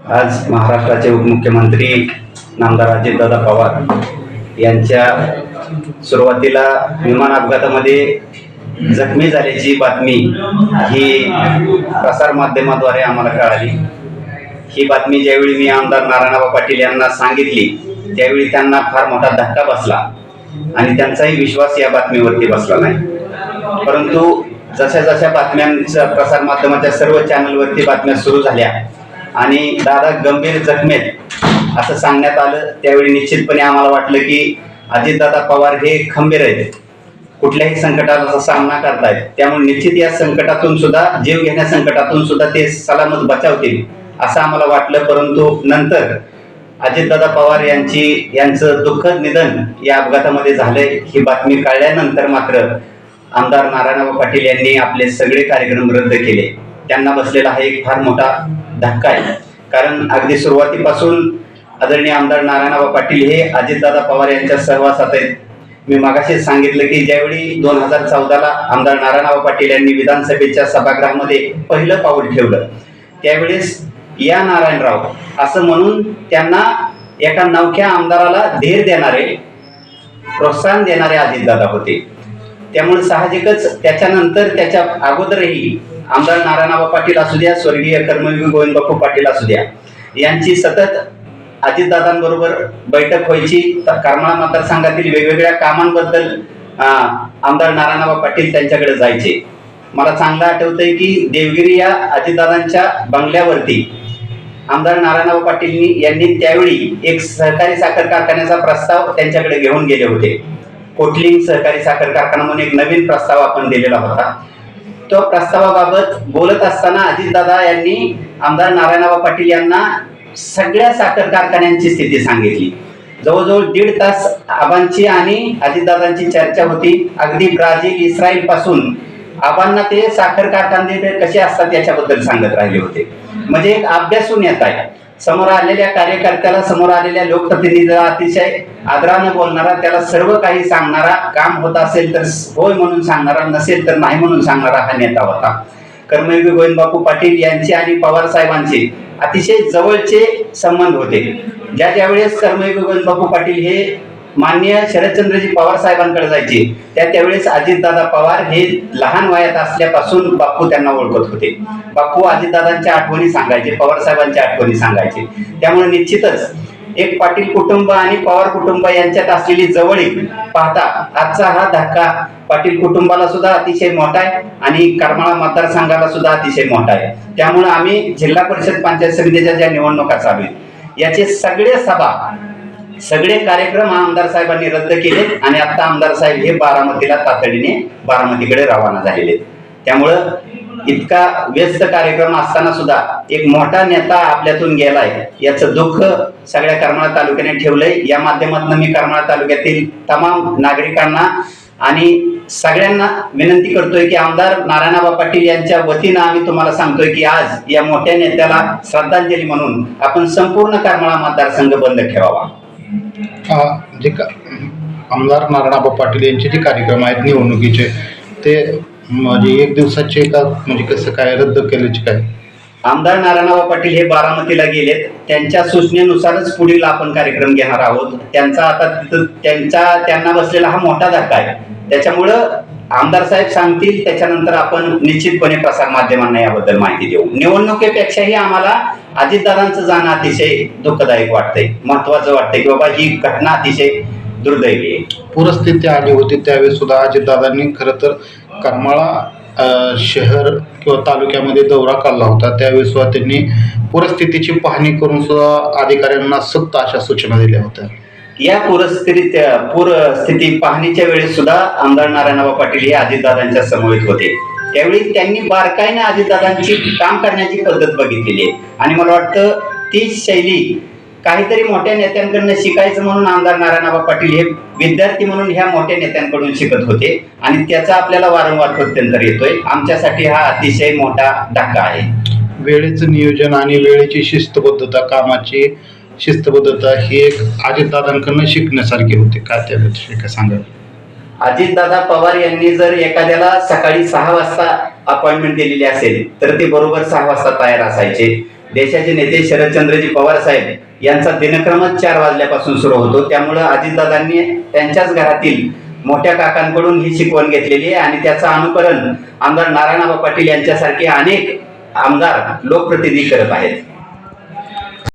आज महाराष्ट्राचे उपमुख्यमंत्री नामदार अजितदादा पवार यांच्या सुरुवातीला विमान अपघातामध्ये जखमी झाल्याची बातमी ही प्रसार माध्यमाद्वारे आम्हाला कळाली. ही बातमी ज्यावेळी मी आमदार नारायणराव पाटील यांना सांगितली त्यावेळी त्यांना फार मोठा धक्का बसला आणि त्यांचाही विश्वास या बातमीवरती बसला नाही. परंतु जशा जशा बातम्यांच्या प्रसार माध्यमाच्या सर्व चॅनलवरती बातम्या सुरू झाल्या आणि दादा गंभीर जखमेत असं सांगण्यात आलं. त्यावेळी निश्चितपणे आम्हाला वाटलं की अजितदादा पवार हे खंबीर आहेत. कुठल्याही संकटाचा सामना करतायत. त्यामुळे निश्चित या संकटातून सुद्धा जीव घेण्या संकटातून सुद्धा ते सलामत बचावतील असं आम्हाला वाटलं. परंतु नंतर अजितदादा पवार यांची यांचं दुःखद निधन या अपघातामध्ये झालंय. ही बातमी कळल्यानंतर मात्र आमदार नारायणराव पाटील यांनी आपले सगळे कार्यक्रम रद्द केले. त्यांना बसलेला हा एक फार मोठा धक्का आहे कारण अगदी सुरुवातीपासून आदरणीय आमदार नारायणराव पाटील हे अजितदादा पवार यांच्या सहवासात आहेत. मी मागाशीच सांगितलं की ज्यावेळी दोन हजार चौदाला आमदार नारायणराव पाटील यांनी विधानसभेच्या सभागृहामध्ये पहिलं पाऊल ठेवलं त्यावेळेस या नारायणराव असं म्हणून त्यांना एका नवख्या आमदाराला धीर देणारे प्रोत्साहन देणारे अजितदादा होते. त्यामुळे साहजिकच त्याच्यानंतर त्याच्या अगोदरही आमदार नारायणबाबा पाटील असू द्या स्वर्गीय कर्मवीर गोविंदबापू पाटील असू द्या. यांची सतत अजितदादांबरोबर बैठक व्हायची. तर करमाळा मतदारसंघातील वेगवेगळ्या कामांबद्दल आमदार नारायणबाबा पाटील त्यांच्याकडे जायचे. मला चांगलं आठवतंय की देवगिरी या अजितदादांच्या बंगल्यावरती आमदार नारायणराव पाटील यांनी त्यावेळी एक सहकारी साखर कारखान्याचा प्रस्ताव त्यांच्याकडे घेऊन गेले होते. कोटलिंग सहकारी साखर कारखाना म्हणून एक नवीन प्रस्ताव आपण दिलेला होता. तो प्रस्तावाबाबत बोलत असताना अजितदादा यांनी आमदार नारायणबाबा पाटील यांना सगळ्या साखर कारखान्यांची स्थिती सांगितली. जवळजवळ दीड तास आबांची आणि अजितदादांची चर्चा होती. अगदी ब्राझील इस्रायलपासून आबांना ते साखर कारखाने कसे असतात याच्याबद्दल सांगत राहिले होते. म्हणजे एक अभ्यासून येत आहे. समोर आलेल्या कार्यकर्त्याला समोर आलेल्या लोकप्रतिनिधीला अतिशय आदरानं बोलणारा त्याला सर्व काही सांगणारा काम होत असेल तर होय म्हणून सांगणारा नसेल तर नाही म्हणून सांगणारा हा नेता होता. कर्मयोगी गोविंद बापू पाटील यांचे आणि पवार साहेबांचे अतिशय जवळचे संबंध होते. ज्या ज्या वेळेस कर्मयोगी गोविंद बापू पाटील हे माननीय शरदचंद्रजी पवार साहेबांकडे जायचे. त्या त्यावेळेस अजितदादा पवार हे लहान वयात असल्यापासून बापू त्यांना ओळखत होते. बापू अजितदादांच्या आठवणी सांगायचे पवार साहेबांच्या आठवणी सांगायचे. त्यामुळे निश्चितच एक पाटील कुटुंब आणि पवार कुटुंब यांच्यात असलेली जवळीक पाहता आजचा हा धक्का पाटील कुटुंबाला सुद्धा अतिशय मोठा आहे आणि करमाळा मतदारसंघाला सुद्धा अतिशय मोठा आहे. त्यामुळे आम्ही जिल्हा परिषद पंचायत समितीच्या ज्या निवडणुका चालू आहेत याचे सगळे सभा सगळे कार्यक्रम आमदार साहेबांनी रद्द केले आणि आता आमदार साहेब हे बारामतीला तातडीने बारामतीकडे रवाना झालेले त्यामुळं इतका व्यस्त कार्यक्रम असताना सुद्धा एक मोठा नेता आपल्यातून गेलाय याचं दुःख सगळ्या करमाळा तालुक्याने ठेवलंय. या माध्यमातून मी करमाळा तालुक्यातील तमाम नागरिकांना आणि सगळ्यांना विनंती करतोय की आमदार नारायणाबा पाटील यांच्या वतीनं आम्ही तुम्हाला सांगतोय की आज या मोठ्या नेत्याला श्रद्धांजली म्हणून आपण संपूर्ण करमाळा मतदारसंघ बंद ठेवावा. जे का आमदार नारायणाबा पाटील यांचे जे कार्यक्रम आहेत निवडणुकीचे ते म्हणजे एक दिवसाचे का म्हणजे कसं काय रद्द केल्याचे काय? आमदार नारायणाबा पाटील हे बारामतीला गेलेत. त्यांच्या सूचनेनुसारच पुढील आपण कार्यक्रम घेणार आहोत. त्यांचा आता तिथं त्यांचा त्यांना बसलेला हा मोठा धक्का आहे. त्याच्यामुळं आमदार साहेब सांगतील त्याच्यानंतर आपण निश्चितपणे प्रसार माध्यमांना याबद्दल माहिती देऊ. निवडणुकीपेक्षाही आम्हाला अजितदादांचं जाणं अतिशय दुःखदायक वाटतंय महत्वाचं वाटतंय की बाबा ही घटना अतिशय दुर्दैवी आहे. पूरस्थिती आली होती त्यावेळेस सुद्धा अजितदादांनी खरं तर करमाळा शहर किंवा तालुक्यामध्ये दौरा काढला होता. त्यावेळेस सुद्धा त्यांनी पूरस्थितीची पाहणी करून सुद्धा अधिकाऱ्यांना सक्त अशा सूचना दिल्या होत्या. या पूरस्थिती पूरस्थिती पाहणीच्या वेळी सुद्धा आमदार नारायणराव पाटील हे अजितदादांच्या समवेत होते. त्यावेळी त्यांनी बारकाईने अजितदादांची काम करण्याची पद्धत बघितलेली आहे. आणि मला वाटतं ती शैली काहीतरी मोठ्या नेत्यांकडनं शिकायचं म्हणून आमदार नारायणराव पाटील हे विद्यार्थी म्हणून ह्या मोठ्या नेत्यांकडून शिकत होते. आणि त्याचा आपल्याला वारंवार प्रत्यंतर येतोय. आमच्यासाठी हा अतिशय मोठा धक्का आहे. वेळेचं नियोजन आणि वेळेची शिस्तबद्धता कामाची शिस्तबद्धता ही एक अजितदादांकडनं शिकण्यासारखी होते. काय त्याविषयी काय सांगा अजितदादा पवार यांनी जर एखाद्याला सकाळी सहा वाजता अपॉइंटमेंट दिलेली असेल तर ते बरोबर सहा वाजता तयार असायचे. देशाचे नेते शरदचंद्रजी पवार साहेब यांचा दिनक्रमच चार वाजल्यापासून सुरू होतो. त्यामुळं अजितदादांनी त्यांच्याच घरातील मोठ्या काकांकडून ही शिकवण घेतलेली आहे आणि त्याचं अनुकरण आमदार नारायणबा पाटील यांच्यासारखे अनेक आमदार लोकप्रतिनिधी करत आहेत.